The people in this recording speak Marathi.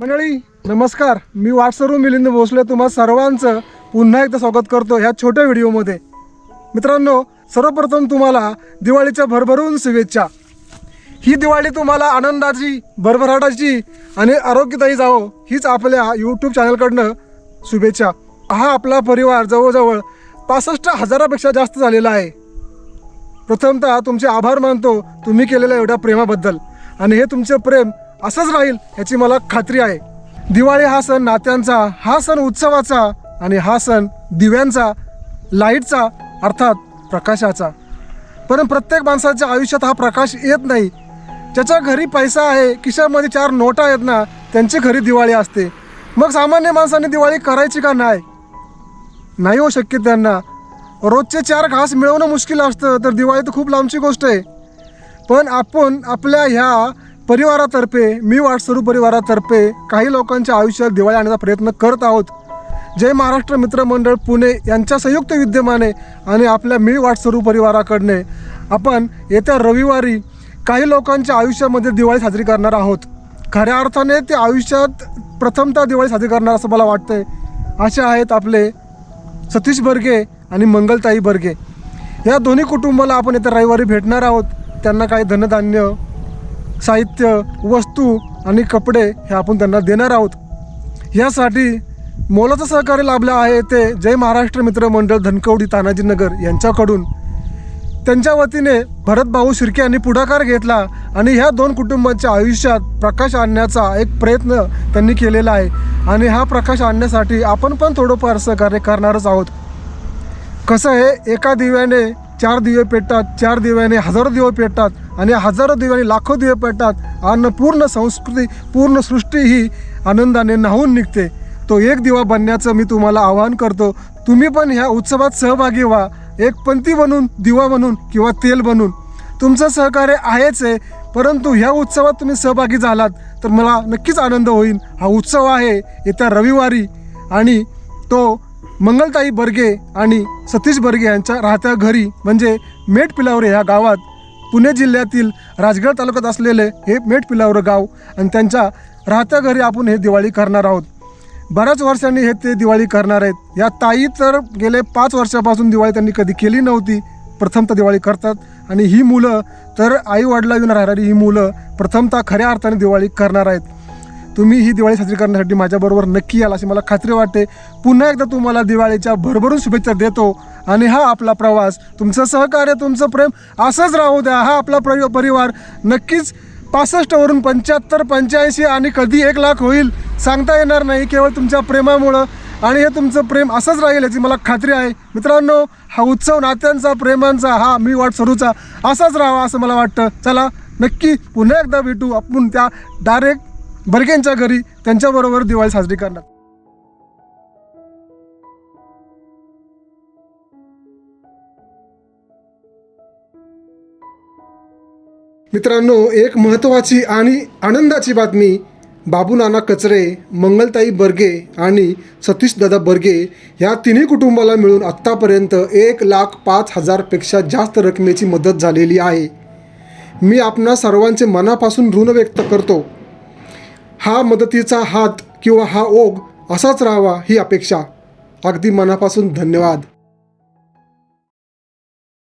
मंडळी नमस्कार. मी वाटसरू मिलिंद भोसले तुम्हा सर्वांचं पुन्हा एकदा स्वागत करतो ह्या छोट्या व्हिडिओमध्ये. मित्रांनो सर्वप्रथम तुम्हाला दिवाळीच्या भरभरून शुभेच्छा. ही दिवाळी तुम्हाला आनंदाची भरभराटाची आणि आरोग्यदायी जावो हीच आपल्या यूट्यूब चॅनलकडनं शुभेच्छा. हा आपला परिवार जवळजवळ पासष्ट हजारापेक्षा जास्त झालेला आहे. प्रथमतः तुमचे आभार मानतो तुम्ही केलेल्या एवढ्या प्रेमाबद्दल. आणि हे तुमचं प्रेम असंच राहील याची मला खात्री आहे. दिवाळी हा सण नात्यांचा हा सण उत्सवाचा आणि हा सण दिव्यांचा लाईटचा अर्थात प्रकाशाचा. पण प्रत्येक माणसाच्या आयुष्यात हा प्रकाश येत नाही. ज्याच्या घरी पैसा आहे खिशामध्ये चार नोटा आहेत ना त्यांची घरी दिवाळी असते. मग सामान्य माणसाने दिवाळी करायची का नाही? नाही हो शक्य त्यांना. रोजचे चार घास मिळवणं मुश्किल असतं तर दिवाळी तर खूप लांबची गोष्ट आहे. पण आपण आपल्या ह्या परिवारातर्फे मी वाटसरू परिवारातर्फे काही लोकांच्या आयुष्यात दिवाळी आणण्याचा प्रयत्न करत आहोत. जय महाराष्ट्र मित्रमंडळ पुणे यांच्या संयुक्त विद्यमाने आणि आपल्या मी वाटसरू परिवाराकडने आपण येत्या रविवारी काही लोकांच्या आयुष्यामध्ये दिवाळी साजरी करणार आहोत. खऱ्या अर्थाने ते आयुष्यात प्रथमतः दिवाळी साजरी करणार असं मला वाटतंय. असे आहेत आपले सतीश बर्गे आणि मंगलताई बर्गे. या दोन्ही कुटुंबाला आपण येत्या रविवारी भेटणार आहोत. त्यांना काही धनधान्य साहित्य वस्तू आणि कपडे हे आपण त्यांना देणार आहोत. यासाठी मोलाचं सहकार्य लाभलं आहे ते जय महाराष्ट्र मित्र मंडळ धनकवडी तानाजीनगर यांच्याकडून. त्यांच्या वतीने भरत भाऊ शिर्के यांनी पुढाकार घेतला आणि ह्या दोन कुटुंबांच्या आयुष्यात प्रकाश आणण्याचा एक प्रयत्न त्यांनी केलेला आहे. आणि हा प्रकाश आणण्यासाठी आपण पण थोडंफार सहकार्य करणारच आहोत. कसं आहे एका दिव्याने चार दिवे पेटतात चार दिव्याने हजारो दिवे पेटतात आणि हजारो दिव्याने लाखो दिवे पेटतात. आणि पूर्ण संस्कृती पूर्ण सृष्टी ही आनंदाने न्हावून निघते. तो एक दिवा बनण्याचं मी तुम्हाला आवाहन करतो. तुम्ही पण ह्या उत्सवात सहभागी व्हा. एक पंथी बनून दिवा बनून किंवा तेल बनून. तुमचं सहकार्य आहेच आहे परंतु ह्या उत्सवात तुम्ही सहभागी झालात तर मला नक्कीच आनंद होईल. हा उत्सव आहे येत्या रविवारी आणि तो मंगलताई बर्गे आणि सतीश बर्गे यांच्या राहत्या घरी म्हणजे मेट पिलावरे ह्या गावात पुणे जिल्ह्यातील राजगड तालुक्यात असलेले हे मेट पिलावरे गाव आणि त्यांच्या राहत्या घरी आपण हे दिवाळी करणार आहोत. बऱ्याच वर्षांनी हे ते दिवाळी करणार आहेत. या ताई तर गेले पाच वर्षापासून दिवाळी त्यांनी कधी केली नव्हती. प्रथमतः दिवाळी करतात. आणि ही मुलं तर आई येऊन राहणारी ही मुलं प्रथमतः खऱ्या अर्थाने दिवाळी करणार आहेत. तुम्ही ही दिवाळी साजरी करण्यासाठी माझ्याबरोबर नक्की याल अशी मला खात्री वाटते. पुन्हा एकदा तुम्हाला दिवाळीच्या भरभरून शुभेच्छा देतो आणि हा आपला प्रवास तुमचं सहकार्य तुमचं प्रेम असंच राहू द्या. हा आपला परि परिवार नक्कीच पासष्टवरून पंच्याहत्तर पंच्याऐंशी आणि कधी एक लाख होईल सांगता येणार नाही. केवळ तुमच्या प्रेमामुळं आणि हे तुमचं प्रेम असंच राहील याची मला खात्री आहे. मित्रांनो हा उत्सव नात्यांचा प्रेमांचा हा मी वाट सरूचा असाच राहावा असं मला वाटतं. चला नक्की पुन्हा एकदा भेटू आपण त्या डायरेक्ट बर्गेंच्या घरी त्यांच्याबरोबर दिवाळी साजरी करणार. मित्रांनो एक महत्त्वाची आणि आनंदाची बातमी बाबू नाना कचरे मंगलताई बर्गे आणि सतीश दादा बर्गे या तिन्ही कुटुंबाला मिळून आत्तापर्यंत एक लाख पाच हजारपेक्षा जास्त रकमेची मदत झालेली आहे. मी आपणा सर्वांचे मनापासून ऋण व्यक्त करतो. हा मदतीचा हात किंवा हा ओघ असाच राहावा ही अपेक्षा. अगदी मनापासून धन्यवाद.